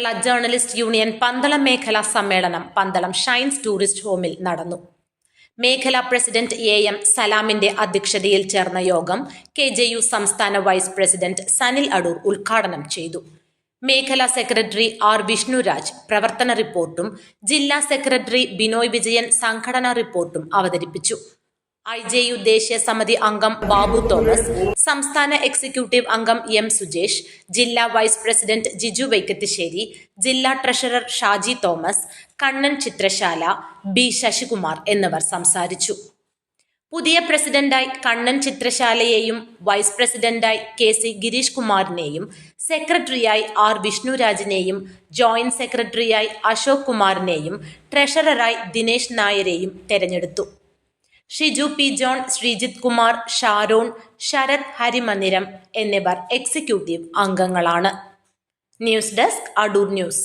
Journalist union Pandalam മേഖലാ സമ്മേളനം Pandalam shines tourist ഹോമിൽ നടന്നു. മേഖലാ പ്രസിഡന്റ് എ എം സലാമിന്റെ അധ്യക്ഷതയിൽ ചേർന്ന യോഗം കെ ജെ യു സംസ്ഥാന വൈസ് പ്രസിഡന്റ് സനിൽ അടൂർ ഉദ്ഘാടനം ചെയ്തു. മേഖലാ സെക്രട്ടറി ആർ വിഷ്ണുരാജ് പ്രവർത്തന റിപ്പോർട്ടും ജില്ലാ സെക്രട്ടറി ബിനോയ് വിജയൻ സംഘടനാ റിപ്പോർട്ടും അവതരിപ്പിച്ചു. ഐ ജെ യു ദേശീയ സമിതി അംഗം ബാബു തോമസ് സംസ്ഥാന എക്സിക്യൂട്ടീവ് അംഗം എം സുജേഷ് ജില്ലാ വൈസ് പ്രസിഡന്റ് ജിജു വൈക്കത്തിശ്ശേരി ജില്ലാ ട്രഷറർ ഷാജി തോമസ് കണ്ണൻ ചിത്രശാല ബി ശശികുമാർ എന്നിവർ സംസാരിച്ചു. പുതിയ പ്രസിഡന്റായി കണ്ണൻ ചിത്രശാലയെയും വൈസ് പ്രസിഡന്റായി കെ സി ഗിരീഷ് കുമാറിനെയും സെക്രട്ടറിയായി ആർ വിഷ്ണുരാജിനെയും ജോയിന്റ് സെക്രട്ടറിയായി അശോക് കുമാറിനെയും ട്രഷററായി ദിനേശ് നായരെയും തെരഞ്ഞെടുത്തു. ഷിജു പി ജോൺ ശ്രീജിത് കുമാർ ഷാരോൺ ശരത് ഹരിമന്ദിരം എന്നിവർ എക്സിക്യൂട്ടീവ് അംഗങ്ങളാണ്. News desk Adoor news.